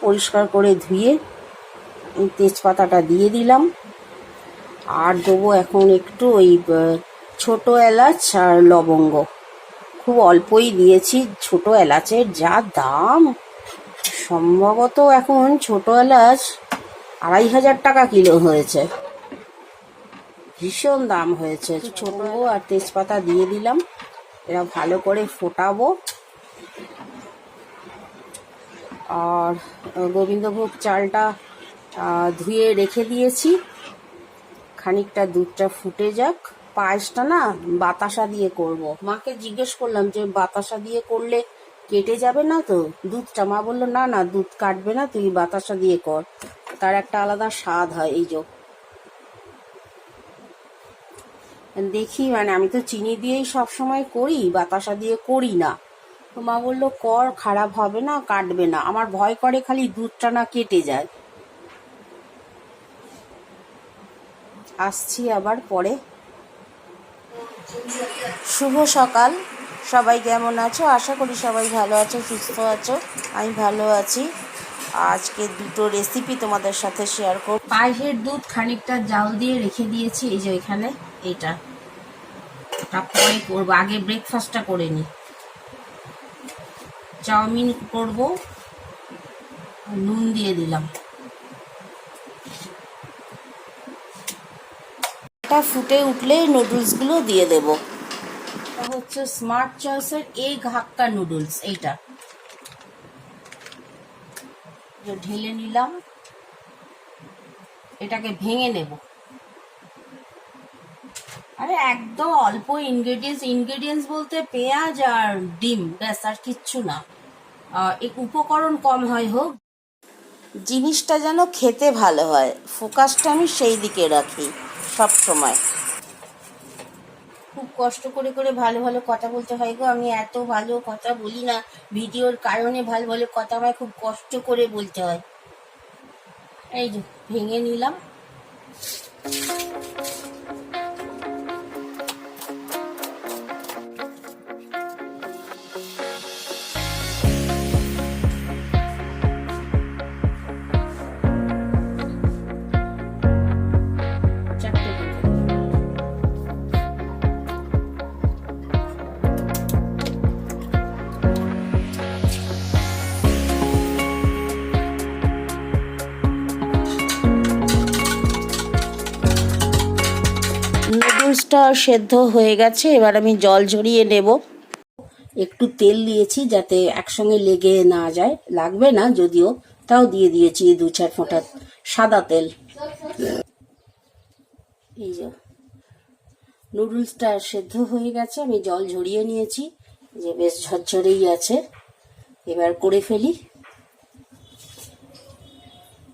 পরিষ্কার করে ধুয়ে তেজপাতাটা দিয়ে দিলাম। আর দেবো এখন একটু ওই ছোট এলাচ আর লবঙ্গ। খুব অল্পই দিয়েছি, ছোট এলাচের যা দাম। সম্ভবত এখন ছোট এলাচ আড়াই হাজার টাকা কিলো হয়েছে। ভীষণ দাম হয়েছে। ছোট আর তেজপাতা দিয়ে দিলাম। এরা ভালো করে ফোটাবো। আর গোবিন্দভোগ চালটা ধুয়ে রেখে দিয়েছি। খানিকটা দুধটা ফুটে যাক। পায়েসটা না বাতাসা দিয়ে করব। মাকে জিজ্ঞেস করলাম যে, বাতাসা দিয়ে করলে কেটে যাবে না তো? দুধটা? মা বলল, না না, দুধ কাটবে না, তুই বাতাসা দিয়ে কর। তার একটা আলাদা স্বাদ হয় এই যে। দেখি মানে আমি তো চিনি দিয়েই সব সময় করি, বাতাসা দিয়ে করি না। তো মা বলল, কর, খারাপ হবে না, কাটবে না। আমার ভয় করে খালি দুধটা না কেটে যায়। আসছি আবার পরে। শুভ সকাল। সবাই কেমন আছো? আশা করি সবাই ভালো আছো, সুস্থ আছো। আমি ভালো আছি। আজকে দুটো রেসিপি তোমাদের সাথে শেয়ার করব। পায়েসের দুধ খানিকটা জাল দিয়ে রেখে দিয়েছি, এই যে এখানে এটা পরে করব। আগে ব্রেকফাস্টটা করে নি চাউমিন করব। নুন দিয়ে দিলাম। এটা ফুটে উঠলেই নুডলসগুলো দিয়ে দেব। হচ্ছে স্মার্ট চয়েসের এগ হাক্কা নুডলস, এইটা। ঢেলে নিলাম। এটাকে ভেঙে নেব। আরে একদম অল্প ইনগ্রেডিয়েন্টস ইনগ্রেডিয়েন্টস বলতে পেঁয়াজ আর ডিম ব্যাস আর কিচ্ছু না। এক উপকরণ কম হয় হোক। জিনিসটা যেন খেতে ভালো হয় ফোকাসটা আমি সেই দিকে রাখি সব সময়। খুব কষ্ট করে করে ভালো ভালো কথা বলতে হয় গো আমি এত ভালো কথা বলি না ভিডিওর কারণে ভালো ভালো কথা আমায় খুব কষ্ট করে বলতে হয়। এই যে ভেঙে নিলাম। নুডলসটা সেদ্ধ হয়ে গেছে এবার আমি জল ঝরিয়ে নেব। একটু তেল দিয়েছি যাতে একসঙ্গে লেগে না যায়। লাগবে না যদিও, তাও দিয়ে দিয়েছি দু চার ফোঁটা সাদা তেল। এই যে, নুডলসটা সেদ্ধ হয়ে গেছে, আমি জল ঝরিয়ে নিয়েছি যে বেশ ঝরঝরেই আছে। এবার করে ফেলি।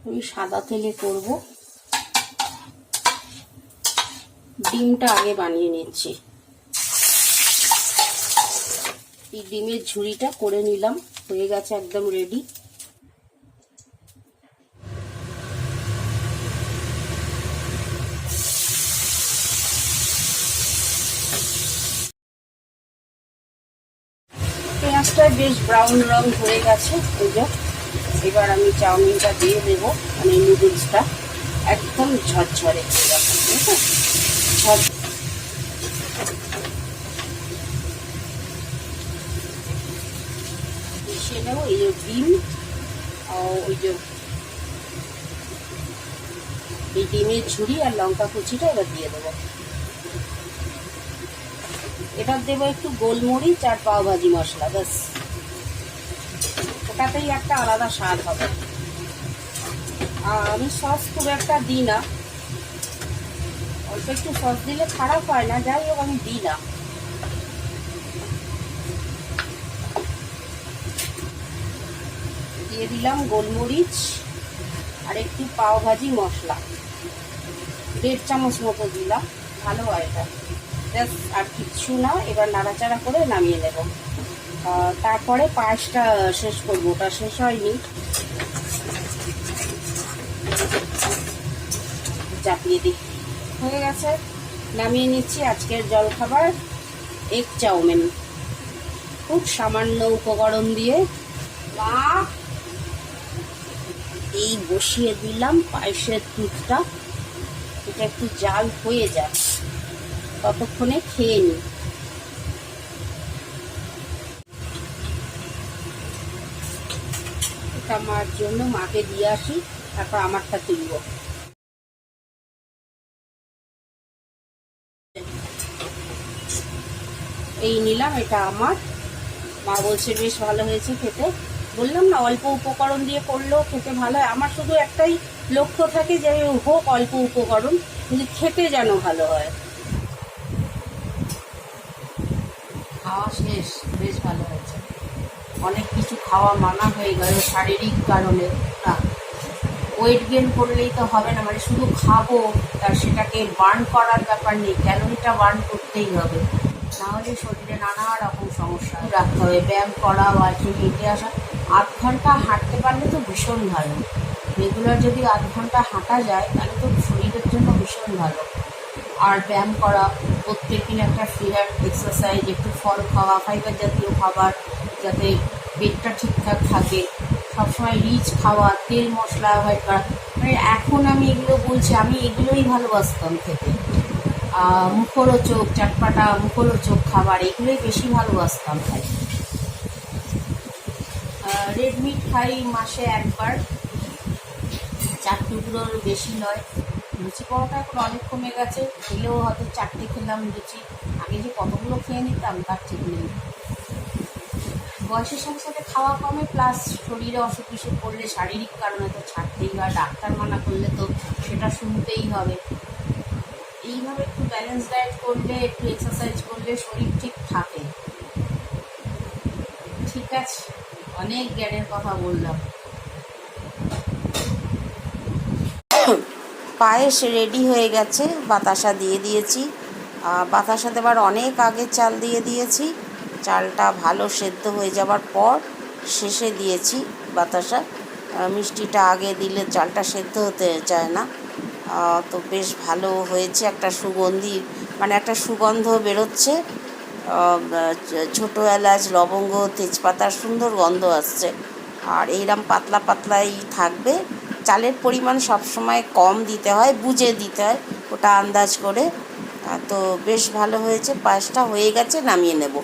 আমি সাদা তেলে করব। ডিমটা আগে বানিয়ে নিচ্ছি। এই ডিমের ঝুড়িটা করে নিলাম। হয়ে গেছে একদম রেডি পেঁয়াজটা বেশ ব্রাউন রং হয়ে গেছে, এই যে। এবার আমি চাউমিনটা দিয়ে দেবো মানে নুডলসটা একদম ঝরঝরে হয়ে গেছে, ঠিক আছে? মিশিয়ে নেব এই যে ডিম ওই যে এই ডিমের ঝুড়ি আর লঙ্কা কুচিটা এবার দিয়ে দেবো এবার দেবো একটু গোলমরিচ আর পাও ভাজি মশলা, ব্যাস। ওটাতেই একটা আলাদা স্বাদ হবে। আর আমি সস খুব একটা দিই না। অল্প একটু সস দিলে খারাপ হয় না, যাই হোক, আমি দিই না। দিয়ে দিলাম গোলমরিচ আর একটু পাও ভাজি মশলা। দেড় চামচ মতো দিলাম, ভালো হয় এটা। আর কিচ্ছু না, এবার নাড়াচাড়া করে নামিয়ে নেব। তারপরে পায়েসটা শেষ করব, ওটা শেষ হয়নি। চাপিয়ে দিই। হয়ে গেছে। নামিয়ে নিচ্ছি আজকের জলখাবার এগ চাউমিন। খুব সামান্য উপকরণ দিয়ে। মা এই বসিয়ে দিলাম পায়েসের দুধটা এটা একটু জাল হয়ে যাক। ততক্ষণে খেয়ে নিই। এটা মার জন্য মাকে দিয়ে আসি, তারপর আমারটা তুলব। এই নিলাম, এটা আমার। মা বলছে বেশ ভালো হয়েছে খেতে। বললাম না, অল্প উপকরণ দিয়ে করলেও খেতে ভালো হয়। আমার শুধু একটাই লক্ষ্য থাকে যে হোক অল্প উপকরণ, কিন্তু খেতে যেন ভালো হয়। খাওয়া শেষ, বেশ ভালো হয়েছে। অনেক কিছু খাওয়া মানা হয়ে গেল শারীরিক কারণে। না ওয়েট গেন করলেই তো হবে না মানে শুধু খাব তার সেটাকে বার্ন করার ব্যাপার নেই ক্যালোরিটা বার্ন করতেই হবে। নাহলে শরীরে নানা রকম সমস্যা। রাখতে হবে, ব্যায়াম করা বা হেঁটে আসা আধ ঘণ্টা হাঁটতে পারলে তো ভীষণ ভালো। রেগুলার যদি আধ ঘণ্টা হাঁটা যায়, তাহলে তো শরীরের জন্য ভীষণ ভালো। আর ব্যায়াম করা প্রত্যেক দিন একটা ফিগার এক্সারসাইজ একটু ফল খাওয়া ফাইবার জাতীয় খাবার, যাতে পেটটা ঠিকঠাক থাকে। সবসময় রিচ খাওয়া, তেল মশলা করা। মানে এখন আমি এগুলো বলছি, আমি এগুলোই ভালোবাসতাম খেতে। মুখরোচক, চাটপাটা, মুখরোচক খাবার, এগুলোই বেশি ভালোবাসতাম খাই। রেড মিট খাই মাসে একবার। চার টুকরোর বেশি নয়। লুচি পরোটা এখন অনেক কমে গেছে। খেলেও হয়তো চারটে খেলাম লুচি। আগে যে কতগুলো খেয়ে নিতাম, তার ঠিক নেই। বয়সের সাথে সাথে খাওয়া কমে প্লাস শরীরে অসুখ বিসুখ করলে শারীরিক কারণে তো ছাড়তেই হয়। ডাক্তার মানা করলে তো সেটা শুনতেই হবে। এইভাবে একটু ব্যালেন্স ডায়েট করলে, একটু এক্সারসাইজ করলে শরীর ঠিক থাকে। ঠিক আছে। অনেক জ্ঞানের কথা বললাম। পায়েস রেডি হয়ে গেছে, বাতাসা দিয়ে দিয়েছি। বাতাসা দেবার অনেক আগে চাল দিয়ে দিয়েছি। চালটা ভালো সেদ্ধ হয়ে যাবার পর শেষে দিয়েছি বাতাসা। মিষ্টিটা আগে দিলে চালটা সেদ্ধ হতে চায় না। তো বেশ ভালো হয়েছে, একটা সুগন্ধি মানে একটা সুগন্ধ বেরোচ্ছে। ছোটো এলাচ, লবঙ্গ, তেজপাতার সুন্দর গন্ধ আসছে। আর এইরম পাতলা পাতলাই থাকবে। চালের পরিমাণ সবসময় কম দিতে হয়, বুঝে দিতে হয়, ওটা আন্দাজ করে। তো বেশ ভালো হয়েছে, পায়েসটা হয়ে গেছে, নামিয়ে নেব।